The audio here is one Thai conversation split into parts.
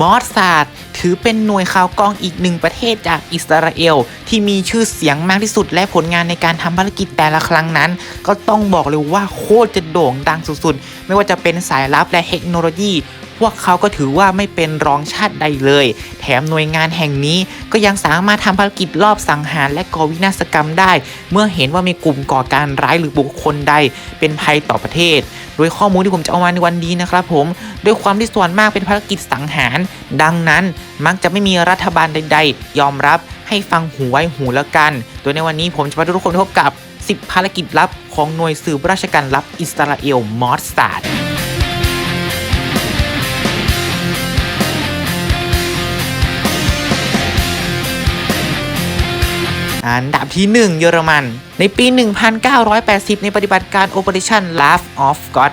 มอสซาดถือเป็นหน่วยข่าวกรองอีกหนึ่งประเทศจากอิสราเอล ที่มีชื่อเสียงมากที่สุดและผลงานในการทำภารกิจแต่ละครั้งนั้น ก็ต้องบอกเลยว่าโคตรจะโด่งดังสุดๆ ไม่ว่าจะเป็นสายลับและเทคโนโลยีพวกเขาก็ถือว่าไม่เป็นรองชาติใดเลย แถมหน่วยงานแห่งนี้ก็ยังสามารถทำภารกิจรอบสังหารและก่อวินาศกรรมได้ เมื่อเห็นว่ามีกลุ่มก่อการร้ายหรือบุคคลใดเป็นภัยต่อประเทศ โดยข้อมูลที่ผมจะเอามาในวันนี้นะครับผมด้วยความที่ส่วนมากเป็นภารกิจสังหาร ดังนั้นมักจะไม่มีรัฐบาลใด ๆ ยอมรับให้ฟังหูไว้หูแล้วกัน โดยในวันนี้ผมจะพาทุกคนพบกับ 10 ภารกิจลับของหน่วยสืบราชการลับอิสราเอลมอสซาด อันดับที่ 1 เยอรมัน ในปี 1980 ในปฏิบัติการ Operation Love of God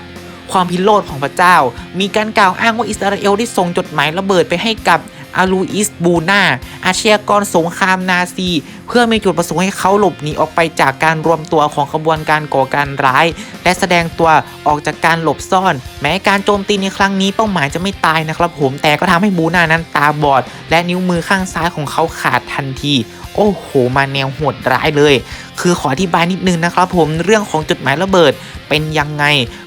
ความพิโรธของพระเจ้า มีการกล่าวอ้างว่าอิสราเอลได้ส่งจดหมายระเบิดไปให้กับอาลูอิสบูนา อาชญากรสงครามนาซี เพื่อมีจุดประสงค์ให้เขาหลบหนีออกไปจากการรวมตัวของขบวนการก่อการร้าย และแสดงตัวออกจากการหลบซ่อน แม้การโจมตีในครั้งนี้เป้าหมายจะไม่ตายนะครับผมแต่ก็ทำให้บูนานั้นตาบอด และนิ้วมือข้างซ้ายของเขาขาดทันทีโอ้โห มาแนวโหดร้ายเลย คือขออธิบายนิดนึงนะครับผมเรื่องของจดหมายระเบิดเป็นยังไง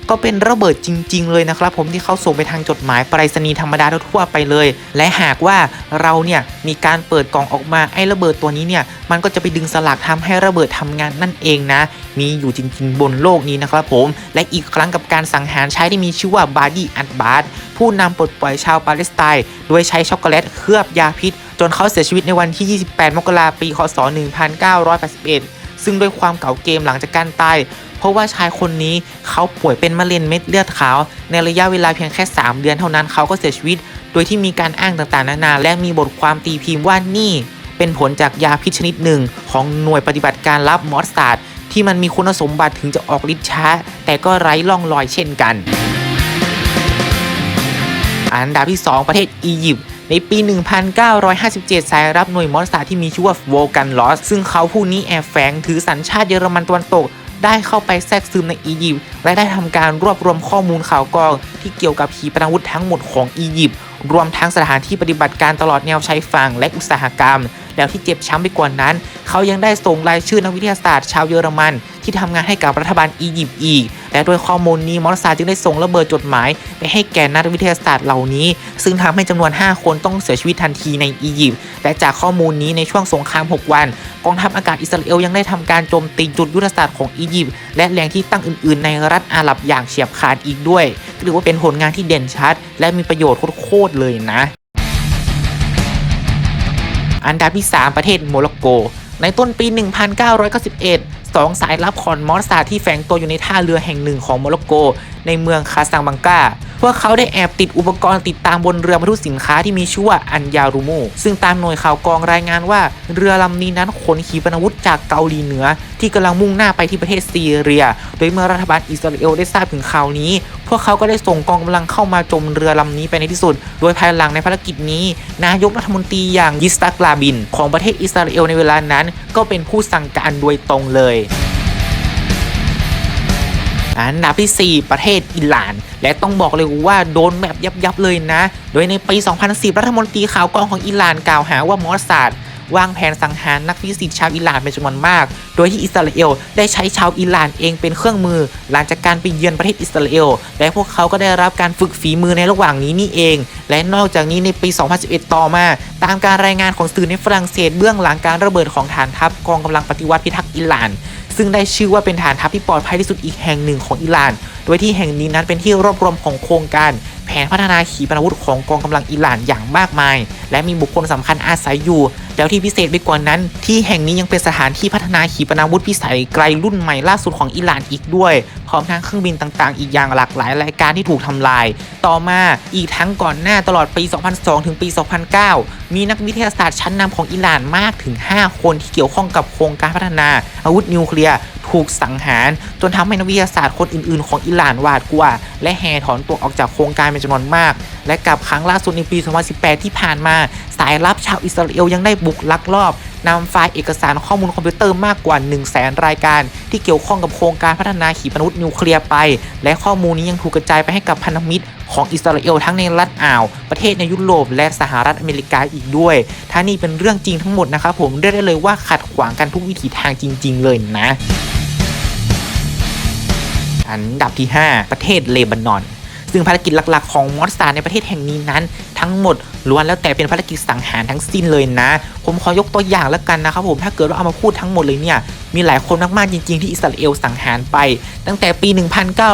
ก็เป็นระเบิดจริง ๆ เลยนะครับผมที่เขาส่งไปทางจดหมายไปรษณีย์ธรรมดาทั่วไปเลย และหากว่าเราเนี่ยมีการเปิดกล่องออกมาไอ้ระเบิดตัวนี้เนี่ยมันก็จะไปดึงสลักทำให้ระเบิดทำงานนั่นเองนะ มีอยู่จริงๆบนโลกนี้นะครับผม และอีกครั้งกับการสังหารชายที่มีชื่อว่าบาร์ดี้อัดบาร์ดผู้นำปลดปล่อยชาวปาเลสไตน์โดยใช้ช็อกโกแลตเคลือบยาพิษ จนเขาเสียชีวิตในวันที่ 28 มกราคมปีคศ 1981 ซึ่งด้วยความเก่าเกมหลังจากการตายเพราะว่าชายคนนี้เขาป่วยเป็นมะเร็งเม็ดเลือดขาว ในระยะเวลาเพียงแค่ 3 เดือนเท่านั้นเขาก็เสียชีวิต โดยที่มีการอ้างต่างๆ นานา และมีบทความตีพิมพ์ว่านี่ เป็นผลจากยาพิษชนิดหนึ่ง ของหน่วยปฏิบัติการลับมอสซาดที่มันมีคุณสมบัติถึงจะออกฤทธิ์ช้า แต่ก็ไร้ร่องรอยเช่นกัน อันดับที่ 2 ประเทศอียิปต์ในปี 1957 สายรับหน่วยมอสซาที่มีชื่อว่าโวกันลอส ซึ่งเขาผู้นี้แอบแฝงถือสัญชาติเยอรมันตะวันตก ได้เข้าไปแทรกซึมในอียิปต์และได้ทำการรวบรวมข้อมูลข่าวกรอง ที่เกี่ยวกับขีปนาวุธทั้งหมดของอียิปต์รวมทั้งสถานที่ปฏิบัติการตลอดแนวชายฝั่งและอุตสาหกรรม แล้วที่เจ็บช้ำไปกว่านั้น เขายังได้ส่งรายชื่อนักวิทยาศาสตร์ชาวเยอรมัน ที่ทำงานให้กับรัฐบาลอียิปต์อีก และด้วยข้อมูลนี้มอสซาจึงได้ส่งระเบิดจดหมายไปให้แก่นักวิทยาศาสตร์เหล่านี้ ซึ่งทำให้จำนวน 5 คนต้องเสียชีวิตทันทีในอียิปต์และจากข้อมูลนี้ในช่วงสงคราม 6 วัน กองทัพอากาศอิสราเอลยังได้ทำการโจมตีจุดยุทธศาสตร์ของอียิปต์และแหล่งที่ตั้งอื่น ๆ ในรัฐอาหรับอย่างเฉียบขาดอีกด้วยถือว่าเป็นผลงานที่เด่นชัด และมีประโยชน์โคตรเลยนะ อันดับที่ 3 ประเทศโมร็อกโก ในต้นปี 1991สองสายลับของมอสซาที่แฝงตัวอยู่ในท่าเรือแห่งหนึ่งของโมร็อกโก ในเมืองคาซังบังกา พวกเขาได้แอบติดอุปกรณ์ติดตามบนเรือบรรทุกสินค้าที่มีชื่อว่าอันยารูมูซึ่งตามหน่วยข่าวกรองรายงานว่า เรือลำนี้นั้นขนขีปนาวุธจากเกาหลีเหนือ ที่กำลังมุ่งหน้าไปที่ประเทศซีเรีย โดยเมื่อรัฐบาลอิสราเอลได้ทราบถึงข่าวนี้ พวกเขาก็ได้ส่งกองกำลังเข้ามาจมเรือลำนี้ไปในที่สุด โดยภายหลังในภารกิจนี้ นายกรัฐมนตรีอย่างยิสตักลาบิน ของประเทศอิสราเอลในเวลานั้น ก็เป็นผู้สั่งการโดยตรงเลย อันดับที่ 4 ประเทศอิหร่าน และต้องบอกเลยว่าโดนแบบยับๆเลยนะ โดยในปี 2010 รัฐมนตรีข่าวกรองของอิหร่านกล่าวหาว่ามอสซาดวางแผนสังหารนักฟิสิกส์ชาวอิหร่านเป็นจำนวนมาก โดยที่อิสราเอลได้ใช้ชาวอิหร่านเองเป็นเครื่องมือ หลังจากการไปเยือนประเทศอิสราเอล และพวกเขาก็ได้รับการฝึกฝีมือในระหว่างนี้นี่เอง และนอกจากนี้ในปี 2011 ต่อมา ตามการรายงานของสื่อในฝรั่งเศสเบื้องหลังการระเบิดของฐานทัพกองกำลังปฏิวัติพิทักษ์อิหร่าน ซึ่งได้ชื่อว่าเป็นฐานทัพที่ปลอดภัยที่สุดอีกแห่งหนึ่งของอิหร่าน โดยที่แห่งนี้นั้นเป็นที่รวบรวมของโครงการ แผนพัฒนาขีปนาวุธของกองกำลังอิหร่านอย่างมากมาย และมีบุคคลสำคัญอาศัยอยู่ แล้วที่พิเศษไปกว่านั้น ที่แห่งนี้ยังเป็นสถานที่พัฒนาขีปนาวุธพิสัยไกลรุ่นใหม่ล่าสุดของอิหร่านอีกด้วย พร้อมทั้งเครื่องบินต่างๆ อีกอย่างหลากหลายรายการที่ถูกทำลาย ต่อมาอีกทั้งก่อนหน้าตลอดปี 2002 ถึงปี 2009มีนักวิทยาศาสตร์ชั้นนำของอิหร่านมากถึง 5 คนที่เกี่ยวข้องกับโครงการพัฒนา อาวุธนิวเคลียร์ถูกสังหาร จนทำให้นักวิทยาศาสตร์คนอื่นๆ ของอิหร่านหวาดกลัว และแห่ถอนตัวออกจากโครงการเป็นจำนวนมาก และกับครั้งล่าสุดในปี 2018 ที่ผ่านมา สายลับชาวอิสราเอลยังได้บุกลักลอบ นำไฟล์เอกสารข้อมูลคอมพิวเตอร์มากกว่า 1 0 0 0 0แสนรายการ ที่เกี่ยวข้องกับโครงการพัฒนาขีปนาวุธนิวเคลียร์ไป และข้อมูลนี้ยังถูกกระจายไปให้กับพันธมิตรของอิสราเอลทั้งในรัฐอ่าว ประเทศในยุโรปและสหรัฐอเมริกาอีกด้วยถ้านี่เป็นเรื่องจริงทั้งหมดนะครับผมเรียกได้เลยว่าขัดขวางกันทุกวิถีทางจริง ๆ เลยนะ อันดับที่ 5 ประเทศเลบานอน ซึ่งภารกิจหลักๆ ของมอสซาในประเทศแห่งนี้นั้นทั้งหมดล้วนแล้วแต่เป็นภารกิจสังหารทั้งสิ้นเลยนะ ผมขอยกตัวอย่างแล้วกันนะครับผมถ้าเกิดว่าเอามาพูดทั้งหมดเลยเนี่ย มีหลายคนมากๆจริง ๆ ที่อิสราเอลสังหารไป ตั้งแต่ปี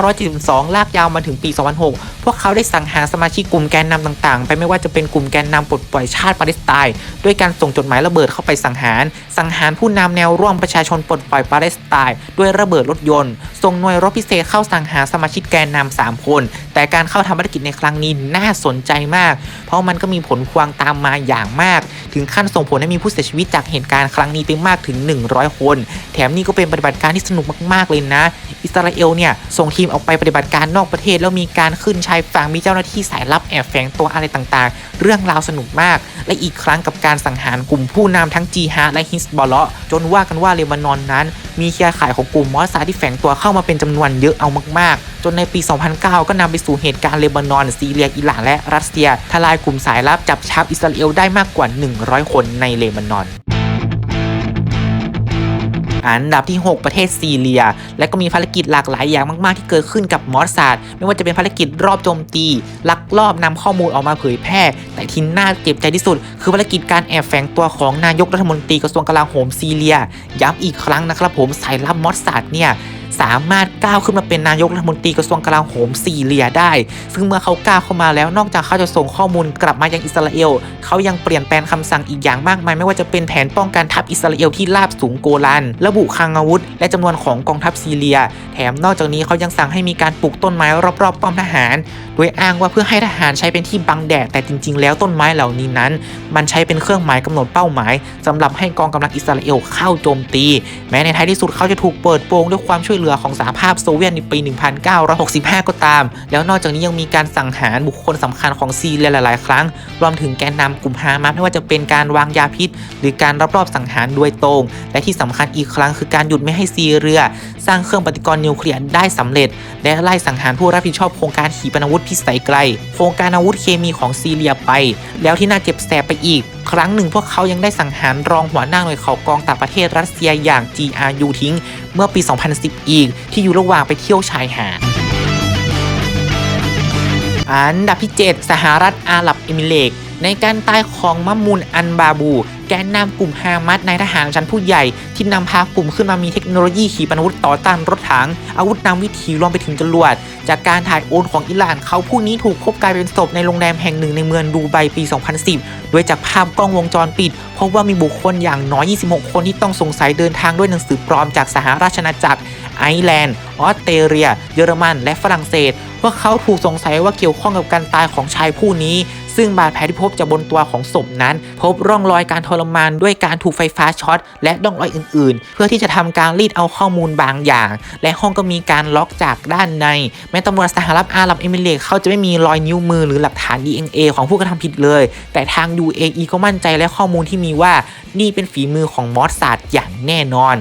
1972 ลากยาวมาถึงปี 2006 พวกเขาได้สังหารสมาชิกกลุ่มแกนนำต่างๆ ไปไม่ว่าจะเป็นกลุ่มแกนนำปลดปล่อยชาติปาเลสไตน์ด้วยการส่งจดหมายระเบิดเข้าไปสังหาร สังหารผู้นำแนวร่วมประชาชนปลดปล่อยปาเลสไตน์ด้วยระเบิดรถยนต์ส่งหน่วยรบพิเศษเข้าสังหารสมาชิกแกนนำสามคน แต่การเข้าทำภารกิจในครั้งนี้น่าสนใจมาก เพราะมันก็มีผลพวงตามมาอย่างมาก ถึงขั้นส่งผลให้มีผู้เสียชีวิตจากเหตุการณ์ครั้งนี้ไปมากถึง 100 คนแถมนี่ก็เป็นปฏิบัติการที่สนุกมากๆเลยนะ อิสราเอลเนี่ยส่งทีมออกไปปฏิบัติการนอกประเทศแล้วมีการขึ้นชายฝั่งมีเจ้าหน้าที่สายลับแอบแฝงตัวอะไรต่างๆ เรื่องราวสนุกมาก และอีกครั้งกับการสังหารกลุ่มผู้นำทั้งจีฮาและฮิสบอลเลาะจนว่ากันว่าเลบานอนนั้น มีเครือข่ายของกลุ่มมอสซาที่แฝงตัวเข้ามาเป็นจำนวนเยอะเอามากๆ จนในปี 2009 ก็นำไปสู่เหตุการณ์เลบานอนซีเรียอิหร่านและรัสเซียทลายกลุ่มสายลับจับชาวอิสราเอลได้มากกว่า 100 คนในเลบานอน อันดับที่ 6 ประเทศซีเรีย และก็มีภารกิจหลากหลายอย่างมาก ๆ ที่เกิดขึ้นกับมอสซาดไม่ว่าจะเป็นภารกิจรอบโจมตี ลักลอบนำข้อมูลออกมาเผยแพร่ แต่ที่น่าเจ็บใจที่สุด คือภารกิจการแอบแฝงตัวของนายกรัฐมนตรีกระทรวงกลาโหมซีเรีย ย้ำอีกครั้งนะครับผมสายลับมอสซาดเนี่ย สามารถก้าวขึ้นมาเป็นนายกรัฐมนตรีกระทรวงกลาโหมซีเรียได้ ซึ่งเมื่อเขาก้าวเข้ามาแล้วนอกจากเขาจะส่งข้อมูลกลับมายังอิสราเอลเขายังเปลี่ยนแปลงคำสั่งอีกอย่างมากมาย ไม่ว่าจะเป็นแผนป้องกันทัพอิสราเอลที่ราบสูงโกลัน ระบุคลังอาวุธ และจำนวนของกองทัพซีเรีย แถมนอกจากนี้เขายังสั่งให้มีการปลูกต้นไม้รอบๆป้อมทหาร โดยอ้างว่าเพื่อให้ทหารใช้เป็นที่บังแดดแต่จริง ๆ แล้วต้นไม้เหล่านี้นั้น มันใช้เป็นเครื่องหมายกำหนดเป้าหมายสำหรับให้กองกำลังอิสราเอลเข้าโจมตี แม้ในท้ายที่สุดเขาจะถูกเปิดโปงด้วยความช่วยเหลือของสหภาพโซเวียตในปี 1965 ก็ตาม แล้วนอกจากนี้ยังมีการสังหารบุคคลสำคัญของซีเรียหลาย ๆ ครั้ง รวมถึงแกนนำกลุ่มฮามาสไม่ว่าจะเป็นการวางยาพิษ หรือการรอบๆสังหารโดยตรง และที่สำคัญอีกครั้งคือการหยุดไม่ให้ซีเรีย สร้างเครื่องปฏิกรณ์นิวเคลียร์ได้สำเร็จ และไล่สังหารผู้รับผิดชอบโครงการขีปนาวุธพิสัยไกล โครงการอาวุธเคมีของซีเรียไป แล้วที่น่าเจ็บแสบไปอีก ครั้งหนึ่งพวกเขายังได้สังหารรองหัวหน้าหน่วยข่าวกรองต่างประเทศรัสเซียอย่าง GRU ทิ้ง เมื่อปี 2010 อีก ที่อยู่ระหว่างไปเที่ยวชายหาดอันดับที่ 7 สหรัฐอาหรับเอมิเรตในการตายของมัมมุนอันบาบู แกนนำกลุ่มฮามัสนายทหารชั้นผู้ใหญ่ ที่นำพากลุ่มขึ้นมามีเทคโนโลยีขีปนาวุธต่อต้านรถถัง อาวุธนำวิถีรวมไปถึงจรวด จากการถ่ายโอนของอิหร่านเขาผู้นี้ถูกพบกลายเป็นศพในโรงแรมแห่งหนึ่งในเมืองดูไบปี 2010 โดยจากภาพกล้องวงจรปิดพบว่ามีบุคคลอย่างน้อย 26 คนที่ต้องสงสัยเดินทางด้วยหนังสือปลอมจากสหราชอาณาจักรไอร์แลนด์ออสเตรเลีย เยอรมัน และฝรั่งเศสพวกเขาถูกสงสัยว่าเกี่ยวข้องกับการตายของชายผู้นี้ ซึ่งบาดแผลที่พบจากบนตัวของศพนั้น พบร่องรอยการทรมานด้วยการถูกไฟฟ้าช็อตและร่องรอยอื่น ๆ เพื่อที่จะทำการรีดเอาข้อมูลบางอย่าง และห้องก็มีการล็อกจากด้านใน แม้ตำรวจสหรัฐอาหรับเอมิเรตเขาจะไม่มีรอยนิ้วมือหรือหลักฐาน DNA ของผู้กระทำผิดเลย แต่ทาง UAE ก็มั่นใจและข้อมูลที่มีว่านี่เป็นฝีมือของมอสซาดอย่างแน่นอน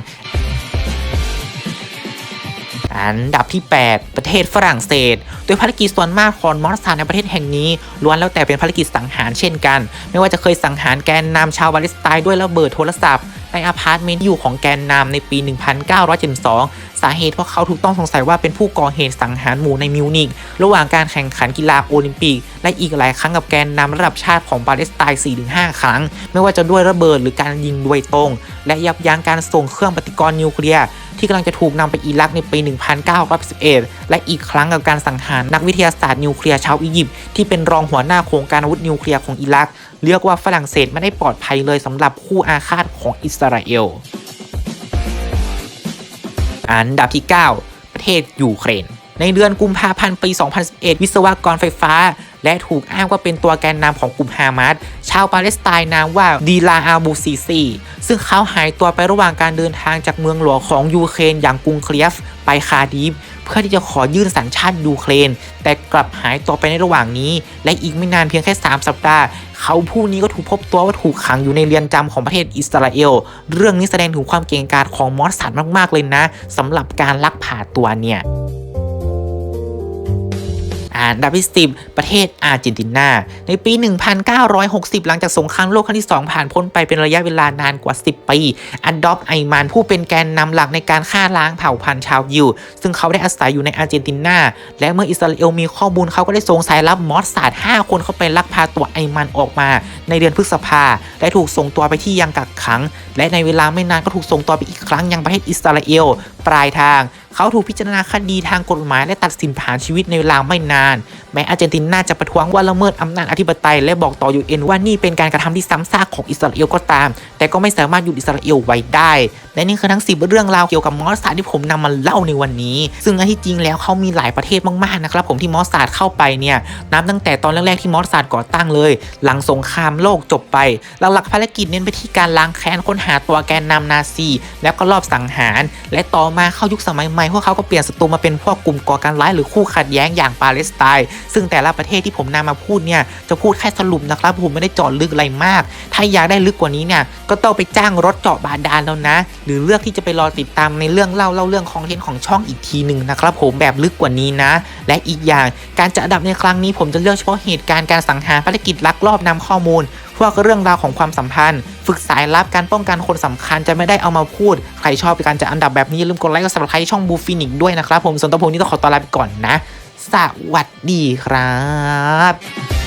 อันดับที่ 8 ประเทศฝรั่งเศส โดยภารกิจส่วนมากของมอสซาในประเทศแห่งนี้ล้วนแล้วแต่เป็นภารกิจสังหารเช่นกัน ไม่ว่าจะเคยสังหารแกนนำชาวปาเลสไตน์ด้วยระเบิดโทรศัพท์ ในอพาร์ตเมนต์ที่อยู่ของแกนนำในปี 1972 สาเหตุเพราะเขาถูกต้องสงสัยว่าเป็นผู้ก่อเหตุสังหารหมู่ในมิวนิกระหว่างการแข่งขันกีฬาโอลิมปิก และอีกหลายครั้งกับแกนนำระดับชาติของปาเลสไตน์4-5 ครั้ง ไม่ว่าจะด้วยระเบิดหรือการยิงโดยตรง และยับยั้งการส่งเครื่องปฏิกรณ์นิวเคลียร์ที่กำลังจะถูกนำไปอิรักในปี 1911 และอีกครั้งกับการสังหารนักวิทยาศาสตร์นิวเคลียร์ชาวอียิปต์ที่เป็นรองหัวหน้าโครงการอาวุธนิวเคลียร์ของอิรัก เรียกว่าฝรั่งเศสไม่ได้ปลอดภัยเลยสำหรับคู่อาฆาตของอิสราเอล อันดับที่ 9 ประเทศยูเครน ในเดือนกุมภาพันธ์ปี 2011 วิศวกรไฟฟ้า และถูกอ้างว่าเป็นตัวแกนนำของกลุ่มฮามาส ชาวปาเลสไตน์นามว่าดีลาอาบูซีซีซึ่งเขาหายตัวไประหว่างการเดินทางจากเมืองหลวงของยูเครนอย่างกรุงเคลียฟไปคาดิฟเพื่อที่จะขอยื่นสัญชาติยูเครน แต่กลับหายตัวไปในระหว่างนี้ และอีกไม่นานเพียงแค่ 3 สัปดาห์ เขาผู้นี้ก็ถูกพบตัวว่าถูกขังอยู่ในเรือนจำของประเทศอิสราเอล เรื่องนี้แสดงถึงความเก่งกาจของมอสซัดมากๆเลยนะสำหรับการลักพาตัวเนี่ย อันดับที่ 10 ประเทศอาร์เจนตินา ในปี 1960 หลังจากสงครามโลกครั้งที่ 2 ผ่านพ้นไปเป็นระยะเวลานานกว่า 10 ปี อันดอปไอมานผู้เป็นแกนนำหลักในการฆ่าล้างเผ่าพันธุ์ชาวยิว ซึ่งเขาได้อาศัยอยู่ในอาร์เจนตินา และเมื่ออิสราเอลมีข้อมูลเขาก็ได้ส่งสายลับมอสซาด5คนเข้าไปลักพาตัวไอมันออกมา ในเดือนพฤษภาและถูกส่งตัวไปที่ยังกักขัง และในเวลาไม่นานก็ถูกส่งตัวไปอีกครั้งยังประเทศอิสราเอลปลายทาง เขาถูกพิจารณาคดีทางกฎหมายและตัดสินผ่านชีวิตในเวลาไม่นาน แม้อาร์เจนตินาจะประท้วงว่าละเมิดอำนาจอธิปไตย และบอกต่อยูเอ็นว่านี่เป็นการกระทำที่ซ้ำซากของอิสราเอลก็ตาม แต่ก็ไม่สามารถหยุดอิสราเอลไว้ได้ และนี่คือทั้ง 10 เรื่องราวเกี่ยวกับมอสซาดที่ผมนำมาเล่าในวันนี้ ซึ่งอันที่จริงแล้วเขามีหลายประเทศมากๆนะครับผมที่มอสซาดเข้าไปเนี่ยนับตั้งแต่ตอนแรกๆที่มอสซาดก่อตั้งเลย หลังสงครามโลกจบไปหลักๆภารกิจเน้นไปที่การล้างแค้นค้นหาตัวแกนนำนาซี แล้วก็รอบสังหาร และต่อมาเข้ายุคสมัยใหม่พวกเขาก็เปลี่ยนศัตรูมาเป็นพวกกลุ่มก่อการร้ายหรือคู่ขัดแย้งอย่างปาเลสไตน์ซึ่งแต่ละประเทศที่ผมนำมาพูดเนี่ยจะพูดแค่สรุปนะครับผมไม่ได้เจาะลึกอะไรมาก ถ้าอยากได้ลึกกว่านี้เนี่ยก็ต้องไปจ้างรถเจาะบาดาลแล้วนะ หรือเลือกที่จะไปรอติดตามในเรื่องเล่าเล่าเรื่องของเทนของช่องอีกทีหนึ่งนะครับผมแบบลึกกว่านี้นะ และอีกอย่างการจัดอันดับในครั้งนี้ผมจะเลือกเฉพาะเหตุการณ์การสังหารภารกิจลักลอบนำข้อมูล พวกเรื่องราวของความสัมพันธ์ ฝึกสายลับการป้องกันคนสำคัญจะไม่ได้เอามาพูด ใครชอบการจัดอันดับแบบนี้อย่าลืมกดไลค์กดซับสไครต์ช่องบูฟินิกด้วยนะครับผมส่วนตัวผมนี่ต้องขอตัวลาไปก่อนนะ สวัสดีครับ